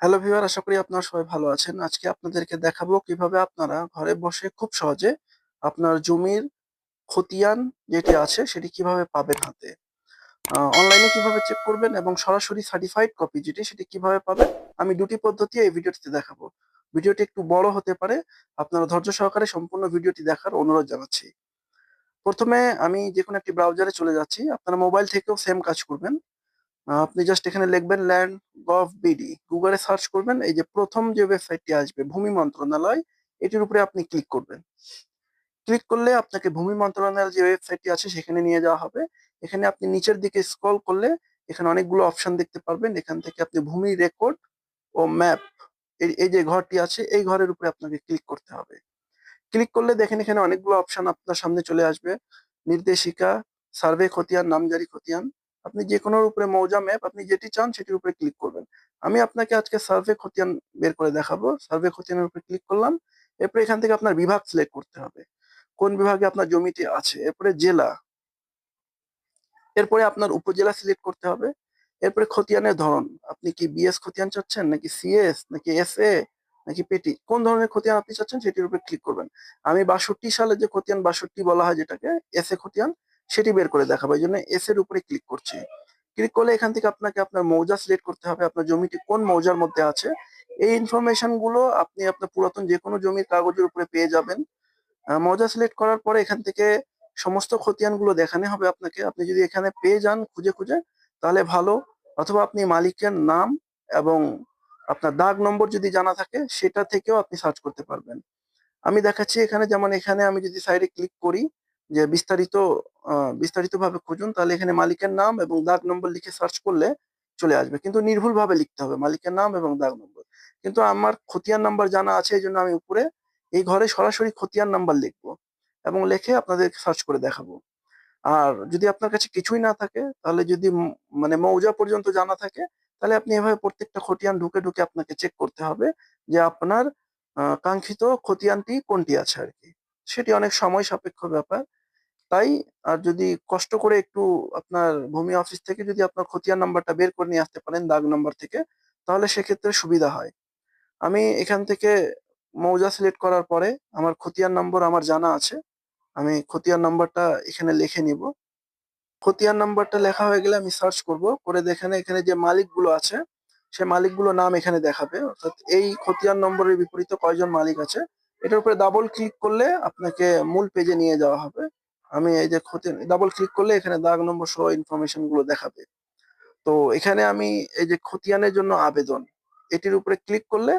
Hello viewer, আশা করি আপনারা সবাই ভালো আছেন। আজকে আপনাদেরকে দেখাবো কীভাবে আপনারা ঘরে বসে খুব সহজে আপনার জমির খতিয়ান যেটি আছে সেটি কীভাবে পাবেন হাতে। অনলাইনে কীভাবে চেক করবেন এবং সরাসরি সার্টিফাইড কপি যেটি, সেটি কীভাবে পাবেন, আমি দুটি পদ্ধতি এই ভিডিওটিতে দেখাবো। ভিডিওটি একটু বড় হতে পারে। আপনারা ধৈর্য সহকারে সম্পূর্ণ ভিডিওটি দেখার অনুরোধ জানাচ্ছি। ১ম এ আমি যেকোনো একটি ব্রাউজারে চলে যাচ্ছি। আপনারা মোবাইল থেকেও সেম কাজ করবেন। আপনি জাস্ট এখানে লিখবেন land.gov.bd গুগলে সার্চ করবেন। এই যে প্রথম যে ওয়েবসাইটটি আসবে ভূমি মন্ত্রণালয় এটির উপরে আপনি ক্লিক করবেন। ক্লিক করলে আপনাকে ভূমি মন্ত্রণালয়ের যে ওয়েবসাইটটি আছে সেখানে নিয়ে যাওয়া হবে। এখানে আপনি নিচের দিকে স্ক্রল করলে এখানে অনেকগুলো অপশন দেখতে পারবেন। এখান থেকে আপনি ভূমি রেকর্ড ও ম্যাপ এই যে ঘরটি আছে এই ঘরের উপরে আপনাকে ক্লিক করতে হবে। ক্লিক করলে দেখেন এখানে অনেকগুলো অপশন আপনার সামনে চলে আসবে। নির্দেশিকা, সার্ভে খতিয়ান, নামজারি খতিয়ান। আপনি যেকোনোর উপরে মৌজা ম্যাপ আপনি যেটি চান সেটির উপরে ক্লিক করবেন। আমি আপনাকে আজকে সার্ভে খতিয়ান বের করে দেখাবো। সার্ভে খতিয়ানের উপরে ক্লিক করলাম। এরপরে এখান থেকে আপনার বিভাগ সিলেক্ট করতে হবে। কোন বিভাগে আপনার জমিটি আছে। এরপরে জেলা। এরপরে আপনার উপজেলা সিলেক্ট করতে হবে। এরপরে খতিয়ানের ধরন। আপনি কি বিএস খতিয়ান চাচ্ছেন নাকি সিএস নাকি এস এ নাকি পেটি কোন ধরনের খতিয়ান আপনি চাচ্ছেন সেটির উপরে ক্লিক করবেন। আমি ৬২ সালে যে খতিয়ান ৬২ বলা হয় যেটাকে এস এ খতিয়ান সেটি বের করে দেখাবো। জন্য এস এর উপরে ক্লিক করছি। ক্লিক করলে এখান থেকে আপনাকে আপনার মৌজা সিলেক্ট করতে হবে। আপনার জমিটি কোন মৌজার মধ্যে আছে। এই ইনফরমেশনগুলো আপনি আপনার পুরাতন যেকোনো জমির কাগজের উপরে পেয়ে যাবেন। মৌজা সিলেক্ট করার পরে এখান থেকে সমস্ত খতিয়ানগুলো দেখানো হবে আপনাকে। আপনি যদি এখানে পেয়ে যান খুঁজে, খুঁজে তাহলে ভালো। অথবা আপনি মালিকের নাম এবং আপনার দাগ নম্বর যদি জানা থাকে সেটা থেকেও আপনি সার্চ করতে পারবেন। আমি দেখাচ্ছি এখানে যেমন এখানে আমি যদি সাইডে ক্লিক করি যে বিস্তারিত বিস্তারিতভাবে খুঁজুন তাহলে এখানে মালিকের নাম এবং দাগ নম্বর লিখে সার্চ করলে চলে আসবে। কিন্তু নির্ভুলভাবে লিখতে হবে মালিকের নাম এবং দাগ নম্বর। কিন্তু আমার খতিয়ান নাম্বার জানা আছে এই জন্য আমি উপরে এই ঘরে সরাসরি খতিয়ান নাম্বার লিখব এবং লিখে আপনাদেরকে সার্চ করে দেখাবো। আর যদি আপনার কাছে কিছুই না থাকে তাহলে যদি মানে মৌজা পর্যন্ত জানা থাকে তাহলে আপনি এভাবে প্রত্যেকটা খতিয়ান ঢুকে, ঢুকে আপনাকে চেক করতে হবে যে আপনার কাঙ্ক্ষিত খতিয়ানটি কোনটি আছে আর কি সেটি অনেক সময় সাপেক্ষ ব্যাপার। তাই আর যদি কষ্ট করে একটু আপনার ভূমি অফিস থেকে যদি আপনার খতিয়ান নাম্বারটা বের করে নিয়ে আসতে পারেন দাগ নম্বর থেকে, তাহলে সেক্ষেত্রে সুবিধা হয়। আমি এখান থেকে মৌজা সিলেক্ট করার পরে আমার খতিয়ান নম্বর আমার জানা আছে। আমি খতিয়ান নাম্বারটা এখানে লিখে নিব খতিয়ান নাম্বারটা লেখা হয়ে গেলে আমি সার্চ করব। করে দেখেন এখানে যে মালিকগুলো আছে, সে মালিকগুলোর নাম এখানে দেখাবে। অর্থাৎ এই খতিয়ান নম্বরের বিপরীতে কয়জন মালিক আছে। এটার উপরে ডাবল ক্লিক করলে আপনাকে মূল পেজে নিয়ে যাওয়া হবে। আমি এই যে খতিয়ান ডাবল ক্লিক করলে এখানে দাগ নম্বর সহ ইনফরমেশনগুলো দেখাবে। তো এখানে আমি এই যে খতিয়ানের জন্য আবেদন, এটির উপরে ক্লিক করলে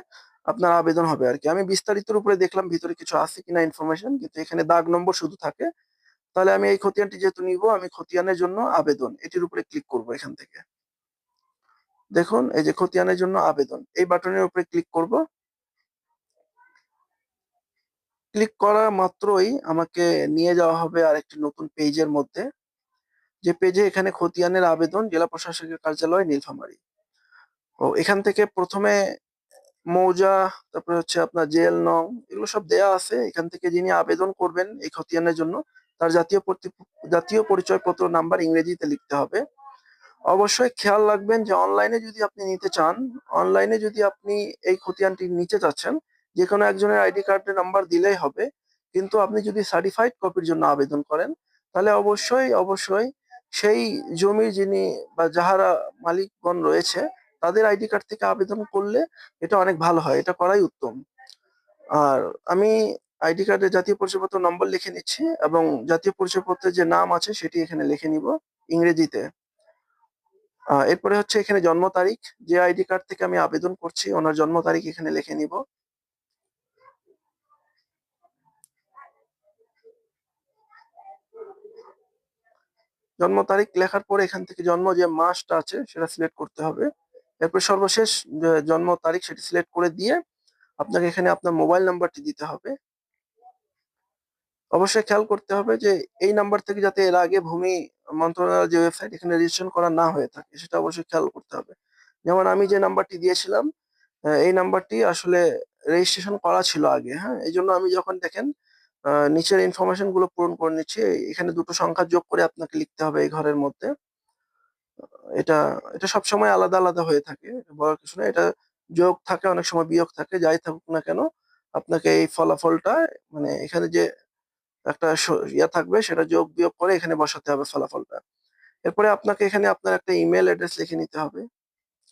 আপনার আবেদন হবে আর কি আমি বিস্তারিতের উপরে দেখলাম ভিতরে কিছু আছে কিনা ইনফরমেশন কিন্তু এখানে দাগ নম্বর শুধু থাকে। তাহলে আমি এই খতিয়ানটি যেহেতু নিব, আমি খতিয়ানের জন্য আবেদন, এটির উপরে ক্লিক করব এখান থেকে। দেখুন, এই যে খতিয়ানের জন্য আবেদন। এই বাটনের উপরে ক্লিক করব। ক্লিক করা মাত্রই আমাকে নিয়ে যাওয়া হবে আরেকটি নতুন পেজের মধ্যে। যে পেজে এখানে খতিয়ানের আবেদন জেলা প্রশাসকের কার্যালয় নীলফামারী। ও এখান থেকে প্রথমে মৌজা তারপরে হচ্ছে আপনার জেল নং এগুলো সব দেয়া আছে। এখান থেকে যিনি আবেদন করবেন এই খতিয়ানের জন্য তার জাতীয় জাতীয় পরিচয়পত্র নাম্বার ইংরেজিতে লিখতে হবে। অবশ্যই খেয়াল রাখবেন যে অনলাইনে যদি আপনি নিতে চান, অনলাইনে যদি আপনি এই খতিয়ানটি নিতে চাচ্ছেন যেকোনো একজনের আইডি কার্ডের নাম্বার দিলেই হবে। কিন্তু আপনি যদি সার্টিফাইড কপির জন্য আবেদন করেন তাহলে অবশ্যই, অবশ্যই সেই জমির যিনি বা যাহারা মালিকগণ রয়েছে তাদের আইডি কার্ড থেকে আবেদন করলে এটা অনেক ভালো হয়। এটা করাই উত্তম। আর আমি আইডি কার্ডের জাতীয় পরিচয়পত্র নম্বর লিখে নিচ্ছি এবং জাতীয় পরিচয়পত্রের যে নাম আছে সেটি এখানে লিখে নিব ইংরেজিতে। এরপরে হচ্ছে এখানে জন্ম তারিখ। যে আইডি কার্ড থেকে আমি আবেদন করছি ওনার জন্ম তারিখ এখানে লিখে নিব। জন্ম তারিখ লেখার পরে এখান থেকে জন্ম যে মাসটা আছে সেটা সিলেক্ট করতে হবে। এরপর সর্বশেষ জন্ম তারিখ সেটি সিলেক্ট করে দিয়ে আপনাকে এখানে আপনার মোবাইল নাম্বারটি দিতে হবে। অবশ্যই খেয়াল করতে হবে যে এই নাম্বার থেকে যাতে এর আগে ভূমি মন্ত্রণালয়ের যে ওয়েবসাইট এখানে রেজিস্ট্রেশন করা না হয়ে থাকে সেটা অবশ্যই খেয়াল করতে হবে। যেমন আমি যে নাম্বারটি দিয়েছিলাম এই নাম্বারটি আসলে রেজিস্ট্রেশন করা ছিল আগে, হ্যাঁ? এজন্য আমি যখন দেখেন নিচের ইনফরমেশনগুলো পূরণ করে নিচ্ছি। এখানে দুটো সংখ্যা যোগ করে আপনাকে লিখতে হবে এই ঘরের মধ্যে। এটা এটা সবসময় আলাদা, আলাদা হয়ে থাকে। বলার কিছু না। এটা যোগ থাকে অনেক সময় বিয়োগ থাকে যাই থাকুক না কেন আপনাকে এই ফলাফলটা মানে এখানে যে একটা ইয়া থাকবে সেটা যোগ বিয়োগ করে এখানে বসাতে হবে ফলাফলটা এরপরে আপনাকে এখানে আপনার একটা ইমেল অ্যাড্রেস লিখে নিতে হবে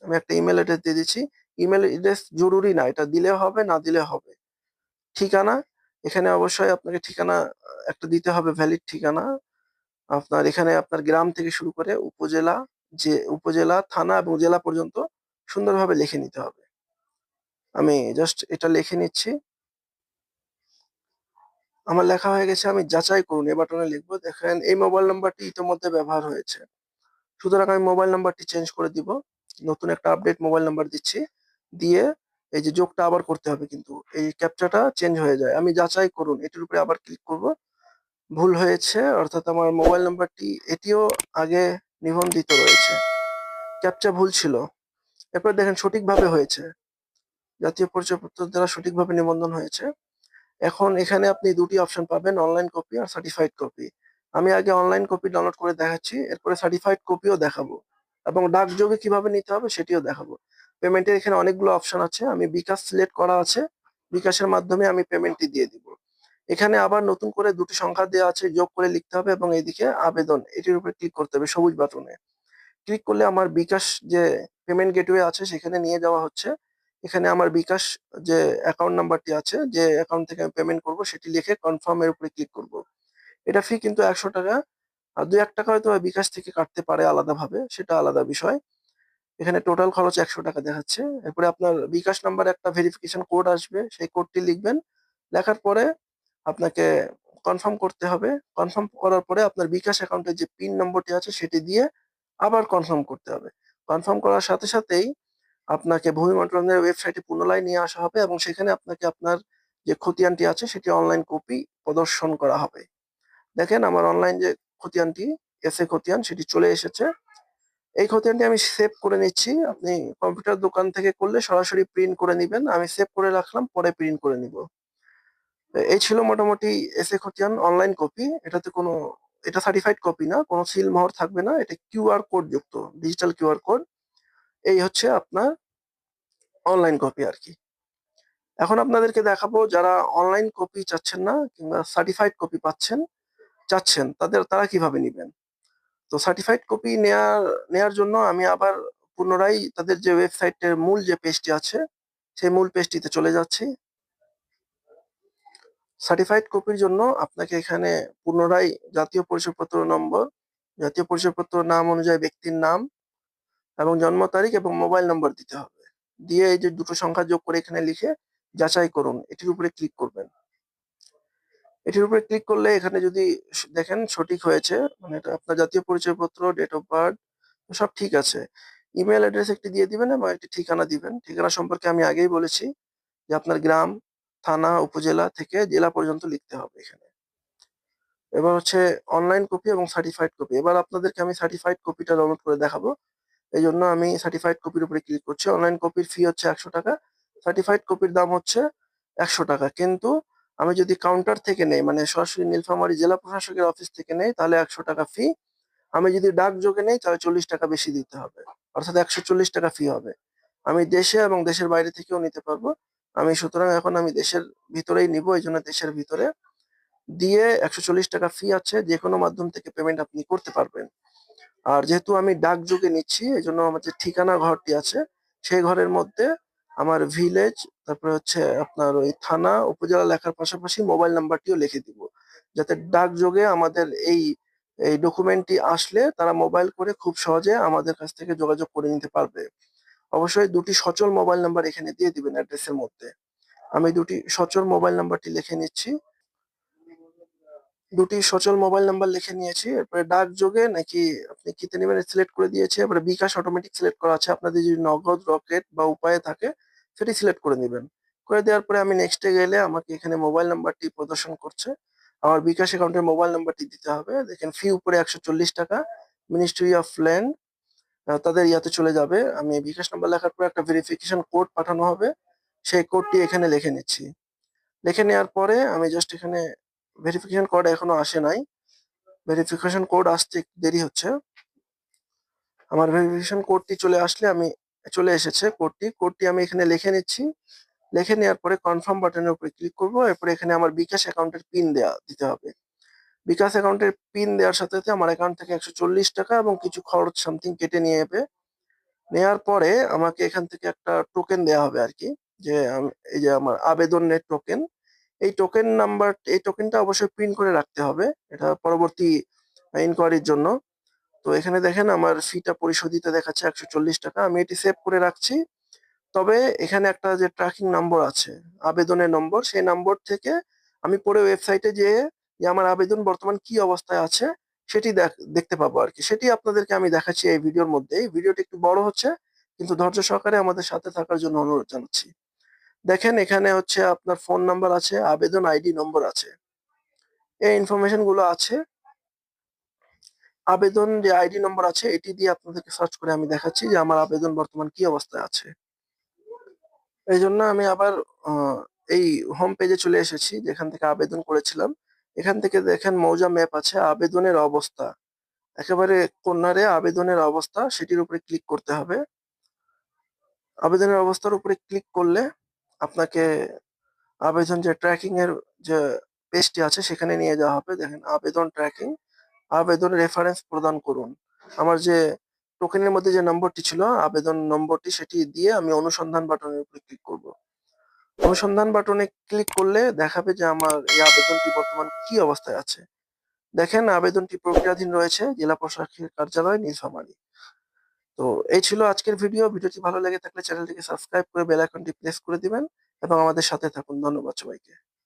আমি একটা ইমেল অ্যাড্রেস দিয়ে দিচ্ছি ইমেল অ্যাড্রেস জরুরি না এটা দিলে হবে না দিলে হবে ঠিকানা এখানে অবশ্যই আপনাকে ঠিকানা, একটা দিতে হবে ভ্যালিড ঠিকানা। আপনার এখানে আপনার গ্রাম থেকে শুরু করে উপজেলা, যে উপজেলা, থানা এবং জেলা পর্যন্ত সুন্দরভাবে লিখে নিতে হবে। আমি জাস্ট এটা লিখে নিচ্ছি। আমার লেখা হয়ে গেছে, আমি যাচাই করুন। এই বাটনে লিখব, দেখেন এই মোবাইল নাম্বারটি ইতিমধ্যে ব্যবহার হয়েছে। সুতরাং আমি মোবাইল নাম্বারটি চেঞ্জ করে দিব। নতুন একটা আপডেট মোবাইল নাম্বার দিচ্ছি। দিয়ে এই যে যোগটা আবার করতে হবে কিন্তু, এই ক্যাপচাটা চেঞ্জ হয়ে যায়। আমি যাচাই করুন, এটির উপরে আবার ক্লিক করব। ভুল হয়েছে, অর্থাৎ আমার মোবাইল নাম্বারটি এটিও আগে নিবন্ধিত রয়েছে। ক্যাপচা ভুল ছিল। এরপর দেখেন সঠিকভাবে হয়েছে। জাতীয় পরিচয়পত্র দ্বারা সঠিকভাবে নিবন্ধন হয়েছে। এখন এখানে আপনি দুটি অপশন পাবেন অনলাইন কপি আর সার্টিফাইড কপি আমি আগে অনলাইন কপি ডাউনলোড করে দেখাচ্ছি, এরপরে সার্টিফাইড কপিও দেখাবো এবং ডাকযোগে কীভাবে নিতে হবে সেটিও দেখাবো। পেমেন্টের এখানে অনেকগুলো অপশন আছে। আমি বিকাশ সিলেক্ট করা আছে। বিকাশের মাধ্যমে আমি পেমেন্টটি দিয়ে দিব। এখানে আবার নতুন করে দুটি সংখ্যা দেওয়া আছে, যোগ করে লিখতে হবে এবং এইদিকে আবেদন, এটির উপরে ক্লিক করতে হবে সবুজ বাটনে। ক্লিক করলে আমার বিকাশ যে পেমেন্ট গেটওয়ে আছে, সেখানে নিয়ে যাওয়া হচ্ছে। এখানে আমার বিকাশ যে অ্যাকাউন্ট নাম্বারটি আছে, যে অ্যাকাউন্ট থেকে আমি পেমেন্ট করব, সেটি লিখে কনফার্ম এর উপরে ক্লিক করব। এটা ফি কিন্তু একশো টাকা। আর দুই এক টাকা হয়তো বিকাশ থেকে কাটতে পারে আলাদাভাবে, সেটা আলাদা বিষয়। এখানে টোটাল খরচ একশো টাকা দেখাচ্ছে। এরপরে আপনার বিকাশ নাম্বার একটা ভেরিফিকেশন কোড আসবে, সেই কোডটি লিখবেন। লেখার পরে আপনাকে কনফার্ম করতে হবে। কনফার্ম করার পরে আপনার বিকাশ অ্যাকাউন্টের যে পিন নম্বরটি আছে সেটি দিয়ে আবার কনফার্ম করতে হবে। কনফার্ম করার সাথে সাথেই আপনাকে ভূমি মন্ত্রণালয়ের ওয়েবসাইটে পুনরায় নিয়ে আসা হবে এবং সেখানে আপনাকে আপনার যে খতিয়ানটি আছে সেটি অনলাইন কপি প্রদর্শন করা হবে। দেখেন আমার অনলাইন যে খতিয়ানটি এসে খতিয়ান সেটি চলে এসেছে। এই খতিয়ানটি আমি সেভ করে নিচ্ছি। আপনি কম্পিউটার দোকান থেকে করলে সরাসরি প্রিন্ট করে নিবেন। আমি সেভ করে রাখলাম, পরে প্রিন্ট করে নিব। এই ছিল মোটামুটি এসে খতিয়ান অনলাইন কপি এটাতে কোনো, এটা সার্টিফাইড কপি না, কোনো সিল মোহর থাকবে না। এটা কিউআর কোড যুক্ত ডিজিটাল কিউআর কোড এই হচ্ছে আপনার অনলাইন কপি আর কি। এখন আপনাদেরকে দেখাবো যারা অনলাইন কপি চাচ্ছেন না কিংবা সার্টিফাইড কপি পাচ্ছেন, চাচ্ছেন, তাদের, তারা কীভাবে নেবেন। তো সার্টিফাইড কপি নেয়ার নেয়ার জন্য আমি আবার পুনরায় তাদের যে ওয়েবসাইটের মূল যে পেজটি আছে, সেই মূল পেজটিতে চলে যাচ্ছি। সার্টিফাইড কপির জন্য আপনাকে এখানে পুনরায় জাতীয় পরিচয়পত্র নম্বর, জাতীয় পরিচয়পত্র নাম অনুযায়ী ব্যক্তির নাম এবং জন্ম তারিখ এবং মোবাইল নম্বর দিতে হবে। দিয়ে এই যে দুটো সংখ্যা যোগ করে এখানে লিখে যাচাই করুন। এটির উপরে ক্লিক করবেন। এটির উপরে ক্লিক করলে এখানে যদি দেখেন সঠিক হয়েছে মানে এটা আপনার জাতীয় পরিচয়পত্র ডেট অফ বার্থ সব ঠিক আছে। ইমেল অ্যাড্রেস একটি দিয়ে দিবেন এবং একটি ঠিকানা দিবেন। ঠিকানা সম্পর্কে আমি আগেই বলেছি যে আপনার গ্রাম, থানা, উপজেলা থেকে জেলা পর্যন্ত লিখতে হবে এখানে। এবার হচ্ছে অনলাইন কপি এবং সার্টিফাইড কপি এবার আপনাদেরকে আমি সার্টিফাইড কপিটা ডাউনলোড করে দেখাবো। এই জন্য আমি সার্টিফাইড কপির উপরে ক্লিক করছি। অনলাইন কপির ফি হচ্ছে একশো টাকা। সার্টিফাইড কপির দাম হচ্ছে একশো টাকা। কিন্তু আমি যদি কাউন্টার থেকে নেই মানে সরাসরি নীলফামারী জেলা প্রশাসকের অফিস থেকে নেই, তাহলে একশো টাকা ফি আমি যদি ডাক যোগে নেই, তাহলে চল্লিশ টাকা বেশি দিতে হবে। অর্থাৎ একশো চল্লিশ টাকা ফি হবে। আমি দেশে এবং দেশের বাইরে থেকেও নিতে পারব। আমি, সুতরাং এখন আমি দেশের ভিতরেই নিব, এই জন্য দেশের ভিতরে। দিয়ে একশো চল্লিশ টাকা ফি আছে, যে কোনো মাধ্যম থেকে পেমেন্ট আপনি করতে পারবেন। আর যেহেতু আমি ডাক যোগে নিচ্ছি, এই জন্য আমার যে ঠিকানা ঘরটি আছে। সেই ঘরের মধ্যে আমার ভিলেজ তারপরে হচ্ছে আপনার ওই থানা, উপজেলা লেখার পাশাপাশি মোবাইল নাম্বারটিও লিখে দিব। যাতে ডাক যোগে আমাদের এই এই ডকুমেন্টটি আসলে তারা মোবাইল করে খুব সহজে আমাদের কাছ থেকে যোগাযোগ করে নিতে পারবে। অবশ্যই দুটি সচল মোবাইল নাম্বার এখানে দিয়ে দিবেন অ্যাড্রেসের মধ্যে। আমি দুটি সচল মোবাইল নাম্বারটি লিখে নিচ্ছি। দুটি সচল মোবাইল নাম্বার লিখে নিয়েছি। এরপরে ডাক যোগে নাকি আপনি কিতে নেবেন? সিলেক্ট করে দিয়েছে। এরপরে বিকাশ অটোমেটিক সিলেক্ট করা আছে। আপনাদের যদি নগদ রকেট বা উপায়ে থাকে সেটি সিলেক্ট করে নেবেন। করে দেওয়ার পরে আমি নেক্সটে গেলে আমাকে এখানে মোবাইল নাম্বারটি প্রদর্শন করছে। আমার বিকাশ অ্যাকাউন্টের মোবাইল নাম্বারটি দিতে হবে। দেখেন ফি উপরে একশো চল্লিশ টাকা মিনিস্ট্রি অফ ল্যান্ড তাদের ইয়াতে চলে যাবে। আমি বিকাশ নাম্বার লেখার পরে একটা ভেরিফিকেশন কোড পাঠানো হবে। সেই কোডটি এখানে লিখে নিচ্ছি। লিখে নেওয়ার পরে আমি জাস্ট এখানে ভেরিফিকেশন কোড এখনও আসে নাই। ভেরিফিকেশন কোড আসতে দেরি হচ্ছে। আমার ভেরিফিকেশন কোডটি চলে আসলে আমি চলে এসেছে কোডটি। কোডটি আমি এখানে লিখে নিচ্ছি। লিখে নেওয়ার পরে কনফার্ম বাটনের উপরে ক্লিক করব। এরপরে এখানে আমার বিকাশ অ্যাকাউন্টের পিন দেওয়া দিতে হবে। বিকাশ অ্যাকাউন্টের পিন দেওয়ার সাথে সাথে আমার অ্যাকাউন্ট থেকে একশো চল্লিশ টাকা এবং কিছু খরচ সামথিং কেটে নিয়ে যাবে। নেওয়ার পরে আমাকে এখান থেকে একটা টোকেন দেওয়া হবে আর কি যে এই যে আমার আবেদনের টোকেন এই টোকেন নাম্বার এই টোকেনটা অবশ্যই প্রিন্ট করে রাখতে হবে। এটা পরবর্তী ইনকোয়ারির জন্য। তো এখানে দেখেন আমার ফিটা পরিশোধিত দেখাচ্ছে একশো চল্লিশ টাকা। আমি এটি সেভ করে রাখছি। তবে এখানে একটা যে ট্র্যাকিং নম্বর আছে, আবেদনের নম্বর সেই নম্বর থেকে আমি পরে ওয়েবসাইটে যে আমার আবেদন বর্তমান কি অবস্থায় আছে, সেটি দেখ- দেখতে পাবো আর কি সেটি আপনাদেরকে আমি দেখাচ্ছি এই ভিডিওর মধ্যে। এই ভিডিওটি একটু বড় হচ্ছে, কিন্তু ধৈর্য সহকারে আমাদের সাথে থাকার জন্য অনুরোধ জানাচ্ছি। দেখেন এখানে হচ্ছে আপনার ফোন নাম্বার আছে, আবেদন আইডি নম্বর আছে। এই ইনফরমেশনগুলো আছে। আবেদন যে আইডি নম্বর আছে, এটি দিয়ে আপনাদেরকে সার্চ করে আমি দেখাচ্ছি যে আমার আবেদন বর্তমান কি অবস্থায় আছে। এই জন্য আমি আবার এই হোম পেজে চলে এসেছি, যেখান থেকে আবেদন করেছিলাম। এখান থেকে দেখেন মৌজা ম্যাপ আছে, আবেদনের অবস্থা। একেবারে কর্নারে আবেদনের অবস্থা, সেটির উপরে ক্লিক করতে হবে। আবেদনের অবস্থার উপরে ক্লিক করলে আপনাকে আবেদন যে ট্র্যাকিং এর যে পেজটি আছে, সেখানে নিয়ে যাওয়া হবে। দেখেন আবেদন ট্র্যাকিং আবেদন রেফারেন্স প্রদান করুন। আমার যে টোকেনের মধ্যে যে নম্বরটি ছিল, আবেদন নম্বরটি সেটি দিয়ে আমি অনুসন্ধান বাটনের উপরে ক্লিক করব। অনুসন্ধান বাটনে ক্লিক করলে দেখাবে যে আমার এই আবেদনটি বর্তমান কি অবস্থায় আছে। দেখেন, আবেদনটি প্রক্রিয়াধীন রয়েছে, জেলা প্রশাসকের কার্যালয় নীলফামারী তো এই ছিল আজকের ভিডিও ভিডিওটি ভালো লেগে থাকলে চ্যানেলটিকে সাবস্ক্রাইব করে বেল আইকনটি প্রেস করে দিবেন এবং আমাদের সাথে থাকুন। ধন্যবাদ সবাইকে।